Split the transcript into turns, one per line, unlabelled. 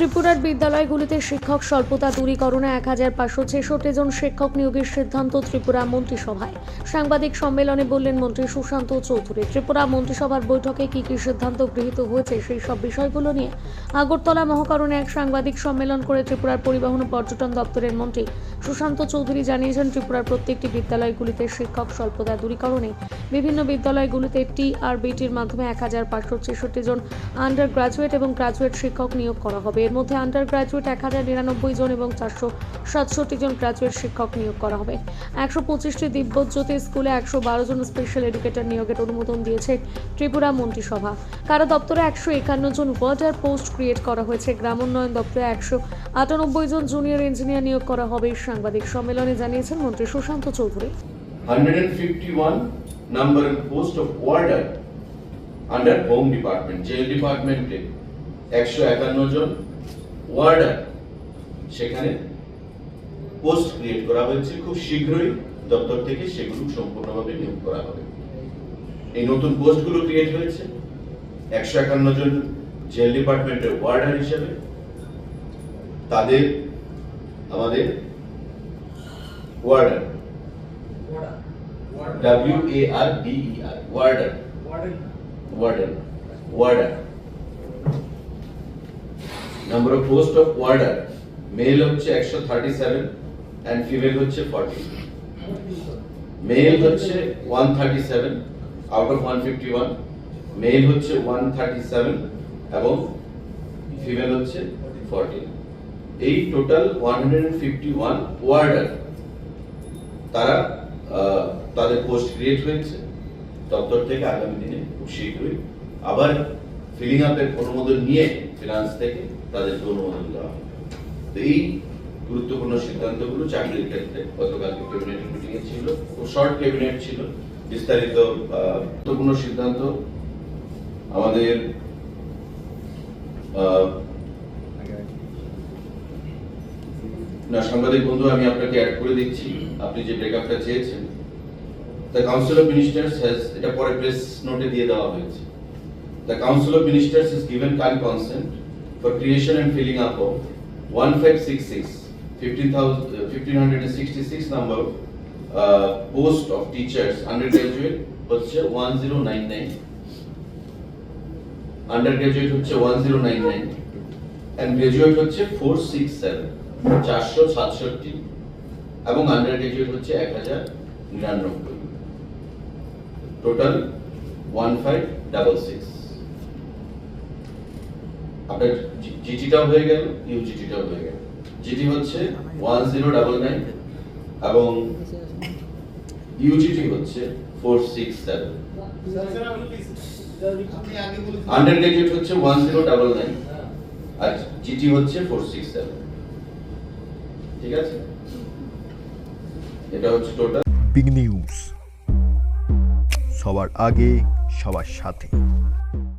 ত্রিপুরার বিদ্যালয়গুলিতে শিক্ষক স্বল্পতা দূরীকরণে এক হাজার পাঁচশো ছেষট্টি জন শিক্ষক নিয়োগের সিদ্ধান্ত ত্রিপুরা মন্ত্রিসভায়। সাংবাদিক সম্মেলনে বললেন, মন্ত্রী সুশান্ত চৌধুরী, ত্রিপুরা মন্ত্রিসভার বৈঠকে কি কি সিদ্ধান্ত গৃহীত হয়েছে সেই সব বিষয়গুলো নিয়ে আগরতলা মহাকরণে এক সাংবাদিক সম্মেলন করে ত্রিপুরার পরিবহন ও পর্যটন দপ্তরের মন্ত্রী সুশান্ত চৌধুরী জানিয়েছেন, ত্রিপুরার প্রত্যেকটি বিদ্যালয়গুলিতে শিক্ষক স্বল্পতা দূরীকরণে বিভিন্ন বিদ্যালয়গুলিতে টিআরবিটির মাধ্যমে এক হাজার পাঁচশো ছেষট্টি জন আন্ডার গ্রাজুয়েট এবং গ্রাজুয়েট শিক্ষক নিয়োগ করা হবে। এর মধ্যে আন্ডার গ্রাজুয়েট এক হাজার নিরানব্বই জন এবং চারশো সাতষট্টি জন গ্রাজুয়েট শিক্ষক নিয়োগ করা হবে। একশো পঁচিশটি দিব্যজ্যোতি স্কুলে একশো বারো জন স্পেশাল এডুকেটর নিয়োগের অনুমোদন দিয়েছে ত্রিপুরা মন্ত্রিসভা। কারা দপ্তরে একশো একান্ন জন ওয়ার্ডার পোস্ট ক্রিয়েট করা হয়েছে। গ্রাম উন্নয়ন দপ্তরে একশো আটানব্বই জন জুনিয়র ইঞ্জিনিয়ার নিয়োগ করা হবে সাংবাদিক সম্মেলনে জানিয়েছেন মন্ত্রী Sushant Chowdhury.
151 number post of warder under home department, jail department একশো একান্ন জন ওয়ার্ডার সেখানে পোস্ট ক্রিয়েট করা হয়েছে। খুব শীঘ্রই দপ্তর থেকে সেগুলো সম্পূর্ণভাবে নিয়োগ করা হবে। এই নতুন পোস্টগুলো ক্রিয়েট হয়েছে। একশো একান্ন জন জেল ডিপার্টমেন্টের ওয়ার্ডার হিসেবে। তাদের আমাদের warder. W A R D E R warden warden warden number of post of warder male হচ্ছে 137 and female হচ্ছে 40 male হচ্ছে 137 out of 151 male হচ্ছে 137 এবং ফিমেল হচ্ছে 40 এই টোটাল 151 ওয়ার্ডার তারা তাদের পোস্ট ক্রিয়েট হয়েছে। দপ্তর থেকে আগামী দিনে খুব শীঘ্রই আবার ফিলিং আপের অনুমোদন নিয়ে ফিনান্স থেকে তাদেরকে অনুমোদন দেওয়া হবে এই গুরুত্বপূর্ণ সিদ্ধান্তগুলো চাকরির ক্ষেত্রে গতকালকে ক্যাবিনেট মিটিং এ ছিল, খুব শর্ট ক্যাবিনেট ছিল। বিস্তারিত গুরুত্বপূর্ণ সিদ্ধান্ত আমাদের না, সাংবাদিক বন্ধু, আমি আপনাকে অ্যাড করে দিচ্ছি। আপনি যে ব্রেকআপটা চেয়েছেন the council of ministers has এটা পরে প্রেস নোটে দিয়ে দেওয়া হয়েছে। Consent for creation and filling up of one five six six fifteen thousand fifteen hundred sixty six number post of teachers under graduate হচ্ছে one zero nine nine under graduate হচ্ছে one zero nine nine and graduate হচ্ছে four six seven চারশো সাতষট্টি এবং under graduate হচ্ছে এক হাজার নিরানব্বই total one five double six আপনার জিটিটাও হয়ে গেল ইউজিটিটাও হয়ে গেল। জিটি হচ্ছে ওয়ান জিরো ডাবল নাইন এবং ইউজিটি হচ্ছে four six seven. Under graduate হচ্ছে ওয়ান জিরো ডাবল নাইন আর জিটি হচ্ছে ফোর সিক্স সেভেন। ঠিক আছে? এটা হচ্ছে টোটাল।
বিগ নিউজ সবার আগে, সবার সাথে।